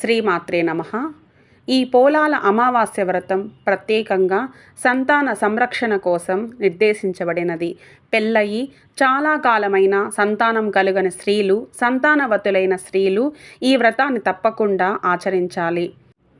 శ్రీమాత్రే నమ. ఈ పోలాల అమావాస్య వ్రతం ప్రత్యేకంగా సంతాన సంరక్షణ కోసం నిర్దేశించబడినది. పెళ్ళయి చాలా కాలమైన సంతానం కలుగని స్త్రీలు సంతానవతులైన స్త్రీలు ఈ వ్రతాన్ని తప్పకుండా ఆచరించాలి.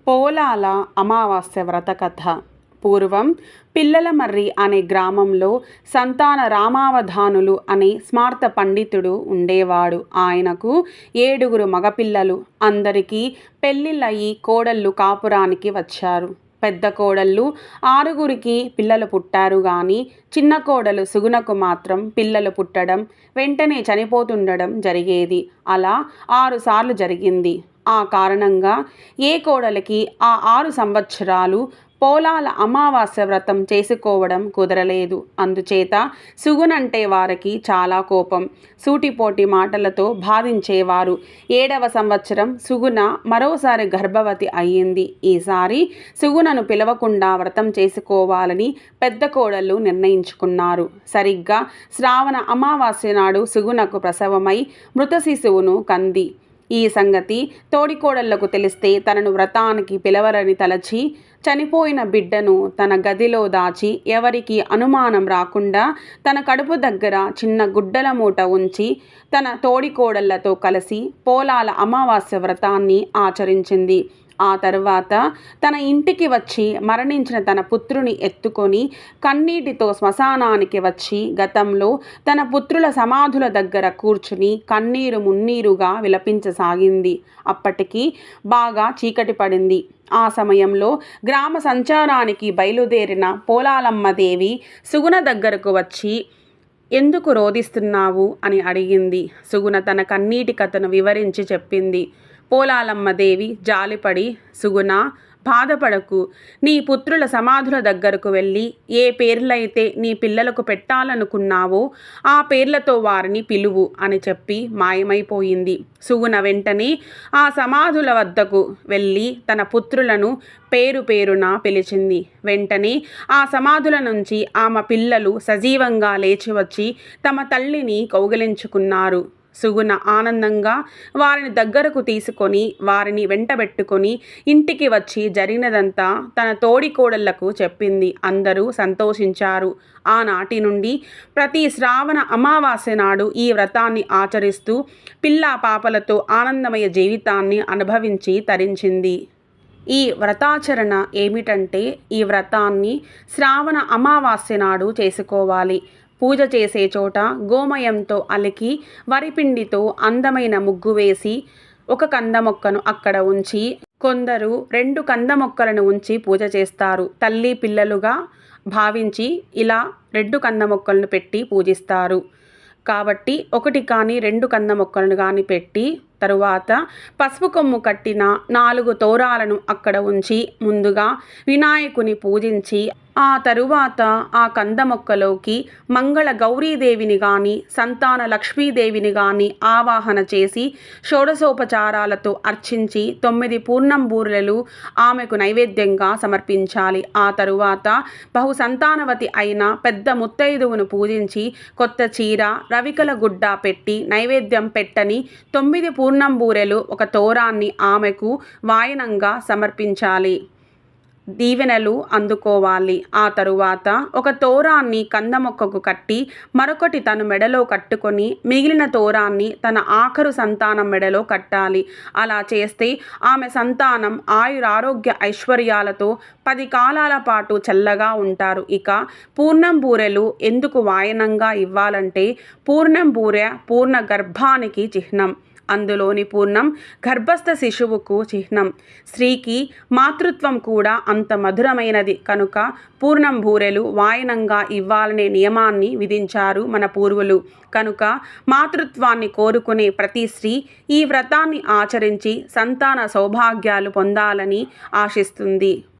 పోలాల అమావాస్య వ్రత కథ. పూర్వం పిల్లలమర్రి అనే గ్రామంలో సంతాన రామావధానులు అనే స్మార్త పండితుడు ఉండేవాడు. ఆయనకు ఏడుగురు మగపిల్లలు. అందరికీ పెళ్ళిళ్ళయి కోడళ్ళు కాపురానికి వచ్చారు. పెద్ద కోడళ్ళు ఆరుగురికి పిల్లలు పుట్టారు కానీ చిన్న కోడలు సుగుణకు మాత్రం పిల్లలు పుట్టడం వెంటనే చనిపోతుండడం జరిగేది. అలా ఆరుసార్లు జరిగింది. ఆ కారణంగా ఏ కోడలికి ఆ ఆరు సంవత్సరాలు పోలాల అమావాస్య వ్రతం చేసుకోవడం కుదరలేదు. అందుచేత సుగునంటే వారికి చాలా కోపం. సూటిపోటి మాటలతో బాధించేవారు. ఏడవ సంవత్సరం సుగుణ మరోసారి గర్భవతి అయ్యింది. ఈసారి సుగుణను పిలవకుండా వ్రతం చేసుకోవాలని పెద్ద కోడళ్ళు నిర్ణయించుకున్నారు. సరిగ్గా శ్రావణ అమావాస్య నాడు సుగుణకు ప్రసవమై మృత శిశువును కంది. ఈ సంగతి తోడికోడళ్ళకు తెలిస్తే తనను వ్రతానికి పిలవరని తలచి చనిపోయిన బిడ్డను తన గదిలో దాచి ఎవరికి అనుమానం రాకుండా తన కడుపు దగ్గర చిన్న గుడ్డల మూట ఉంచి తన తోడికోడళ్ళతో కలిసి పోలాల అమావాస్య వ్రతాన్ని ఆచరించింది. ఆ తర్వాత తన ఇంటికి వచ్చి మరణించిన తన పుత్రుని ఎత్తుకొని కన్నీటితో శ్మశానానికి వచ్చి గతంలో తన పుత్రుల సమాధుల దగ్గర కూర్చుని కన్నీరు మున్నీరుగా విలపించసాగింది. అప్పటికి బాగా చీకటి పడింది. ఆ సమయంలో గ్రామ సంచారానికి బయలుదేరిన పోలాలమ్మదేవి సుగుణ దగ్గరకు వచ్చి ఎందుకు రోధిస్తున్నావు? అని అడిగింది. సుగుణ తన కన్నీటి కథను వివరించి చెప్పింది. పోలాలమ్మదేవి జాలిపడి సుగుణ బాధపడకు. నీ పుత్రుల సమాధుల దగ్గరకు వెళ్ళి ఏ పేర్లైతే నీ పిల్లలకు పెట్టాలనుకున్నావో ఆ పేర్లతో వారిని పిలువు అని చెప్పి మాయమైపోయింది. సుగుణ వెంటనే ఆ సమాధుల వద్దకు వెళ్ళి తన పుత్రులను పేరు పేరున పిలిచింది. వెంటనే ఆ సమాధుల నుంచి ఆమె పిల్లలు సజీవంగా లేచి వచ్చి తమ తల్లిని కౌగిలించుకున్నారు. సుగుణ ఆనందంగా వారిని దగ్గరకు తీసుకొని వారిని వెంటబెట్టుకొని ఇంటికి వచ్చి జరిగినదంతా తన తోడికోడళ్ళకు చెప్పింది. అందరూ సంతోషించారు. ఆనాటి నుండి ప్రతి శ్రావణ అమావాస్య నాడు ఈ వ్రతాన్ని ఆచరిస్తూ పిల్లా పాపలతో ఆనందమయ జీవితాన్ని అనుభవించి తరించింది. ఈ వ్రతాచరణ ఏమిటంటే ఈ వ్రతాన్ని శ్రావణ అమావాస్య నాడు చేసుకోవాలి. పూజ చేసే చోట గోమయంతో అలికి వరిపిండితో అందమైన ముగ్గు వేసి ఒక కంద మొక్కను అక్కడ ఉంచి కొందరు రెండు కంద మొక్కలను ఉంచి పూజ చేస్తారు. తల్లి పిల్లలుగా భావించి ఇలా రెండు కంద మొక్కలను పెట్టి పూజిస్తారు. కాబట్టి ఒకటి కానీ రెండు కంద మొక్కలను కానీ పెట్టి తరువాత పసుపు కొమ్ము కట్టిన నాలుగు తోరాలను అక్కడ ఉంచి ముందుగా వినాయకుని పూజించి ఆ తరువాత ఆ కంద మొక్కలోకి మంగళ గౌరీదేవిని కానీ సంతాన లక్ష్మీదేవిని కానీ ఆవాహన చేసి షోడశోపచారాలతో అర్చించి తొమ్మిది పూర్ణం బూరెలు ఆమెకు నైవేద్యంగా సమర్పించాలి. ఆ తరువాత బహు సంతానవతి అయిన పెద్ద ముత్తైదువును పూజించి కొత్త చీర రవికల గుడ్డ పెట్టి నైవేద్యం పెట్టని తొమ్మిది పూర్ణం బూరెలు ఒక తోరాన్ని ఆమెకు వాయనంగా సమర్పించాలి. దీవెనలు అందుకోవాలి. ఆ తరువాత ఒక తోరాన్ని కంద మొక్కకు కట్టి మరొకటి తను మెడలో కట్టుకొని మిగిలిన తోరాన్ని తన ఆఖరు సంతానం మెడలో కట్టాలి. అలా చేస్తే ఆమె సంతానం ఆయురారోగ్య ఐశ్వర్యాలతో పది కాలాల పాటు చల్లగా ఉంటారు. ఇక పూర్ణం బూరెలు ఎందుకు వాయనంగా ఇవ్వాలంటే పూర్ణం బూరె పూర్ణ గర్భానికి చిహ్నం. అందులోని పూర్ణం గర్భస్థ శిశువుకు చిహ్నం. స్త్రీకి మాతృత్వం కూడా అంత మధురమైనది. కనుక పూర్ణం బూరెలు వాయనంగా ఇవ్వాలనే నియమాన్ని విధించారు మన పూర్వులు. కనుక మాతృత్వాన్ని కోరుకునే ప్రతి స్త్రీ ఈ వ్రతాన్ని ఆచరించి సంతాన సౌభాగ్యాలు పొందాలని ఆశిస్తుంది.